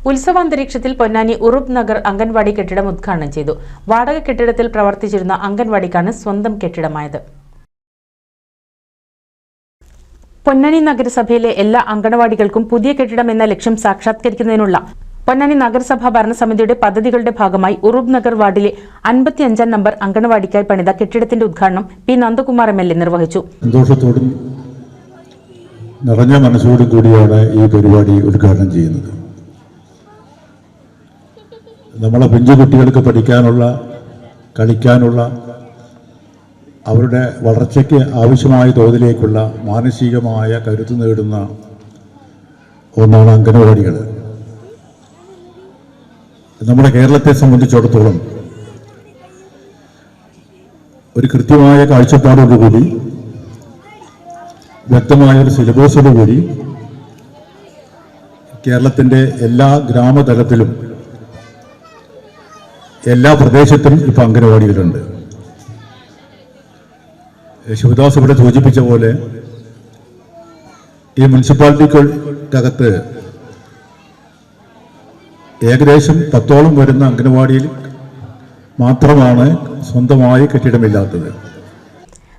ഉത്സവാന്തരീക്ഷത്തിൽ പൊന്നാനി ഉറുബ് നഗർ അംഗൻവാടി കെട്ടിടം ഉദ്ഘാടനം ചെയ്തു. വാടക കെട്ടിടത്തിൽ പ്രവർത്തിച്ചിരുന്ന അംഗൻവാടിക്കാണ് സ്വന്തം കെട്ടിടമായത്. പൊന്നാനി നഗരസഭയിലെ എല്ലാ അങ്കണവാടികൾക്കും പുതിയ കെട്ടിടം എന്ന ലക്ഷ്യം സാക്ഷാത്കരിക്കുന്നതിനുള്ള പൊന്നാനി നഗരസഭാ ഭരണസമിതിയുടെ പദ്ധതികളുടെ ഭാഗമായി ഉറുബ് നഗർ വാർഡിലെ അൻപത്തിയഞ്ചാം നമ്പർ അങ്കണവാടിക്കായി പണിത കെട്ടിടത്തിന്റെ ഉദ്ഘാടനം P. Nandakumar M. L. A. നിർവഹിച്ചു. സന്തോഷത്തോടും നിറഞ്ഞ മനസ്സോടും കൂടിയാണ് ഈ പരിപാടി ഉദ്ഘാടനം ചെയ്യുന്നത്. നമ്മളെ പിഞ്ചു കുട്ടികൾക്ക് പഠിക്കാനുള്ള കളിക്കാനുള്ള അവരുടെ വളർച്ചയ്ക്ക് ആവശ്യമായ തോതിലേക്കുള്ള മാനസികമായ കരുത്ത് നേടുന്ന ഒന്നാണ് അംഗനവാടികൾ. നമ്മുടെ കേരളത്തെ സംബന്ധിച്ചിടത്തോളം ഒരു കൃത്യമായ കാഴ്ചപ്പാടോടുകൂടി വ്യക്തമായ ഒരു സിലബസോടുകൂടി കേരളത്തിന്റെ എല്ലാ ഗ്രാമതലത്തിലും എല്ലാ പ്രദേശത്തും ഇപ്പോൾ അംഗനവാടികളുണ്ട്. ശിവദാസ് ഇവിടെ സൂചിപ്പിച്ച പോലെ ഈ മുനിസിപ്പാലിറ്റികൾക്കകത്ത് ഏകദേശം പത്തോളം വരുന്ന അംഗനവാടിയിൽ മാത്രമാണ് സ്വന്തമായി കെട്ടിടമില്ലാത്തത്.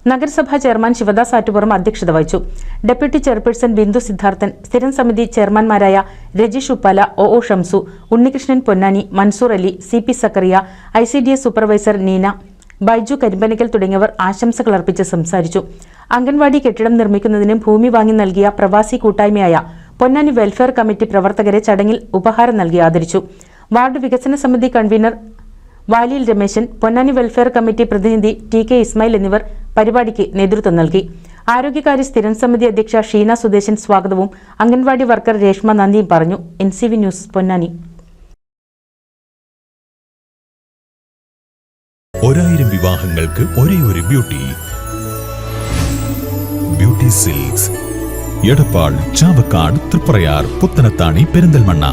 നഗരസഭാ ചെയർമാൻ ശിവദാസ് ആറ്റുപുറം അധ്യക്ഷത വഹിച്ചു. ഡെപ്യൂട്ടി ചെയർപേഴ്സൺ ബിന്ദു സിദ്ധാർത്ഥൻ സ്ഥിരം സമിതി ചെയർമാൻമാരായ Rajeesh Uppala O O Shamsu Unnikrishnan Ponnani Mansoor Ali C P Zakariya I C D S supervisor Neena Baiju Karimpanakkal തുടങ്ങിയവർ ആശംസകൾ അർപ്പിച്ച് സംസാരിച്ചു. അംഗൻവാടി കെട്ടിടം നിർമ്മിക്കുന്നതിനും ഭൂമി വാങ്ങി നൽകിയ പ്രവാസി കൂട്ടായ്മയായ പൊന്നാനി വെൽഫെയർ കമ്മിറ്റി പ്രവർത്തകരെ ചടങ്ങിൽ ഉപഹാരം നൽകി ആദരിച്ചു. വാർഡ് വികസന സമിതി കൺവീനർ വാലിയിൽ രമേശൻ പൊന്നാനി വെൽഫെയർ കമ്മിറ്റി പ്രതിനിധി ടി കെ ഇസ്മായിൽ എന്നിവർ പരിപാടിക്ക് നേതൃത്വം നൽകി. ആരോഗ്യകാര്യ സ്ഥിരം സമിതി അധ്യക്ഷ ഷീന സുദേശൻ സ്വാഗതവും അംഗൻവാടി വർക്കർ രേഷ്മ നന്ദിയും പറഞ്ഞു. N news Ponnani. ഒരായിരം വിവാഹങ്ങൾക്ക് ഒരേ ഒരു beauty. Beauty silks. Edappal Chavakkad Triprayar Puthanathani Perinthalmanna.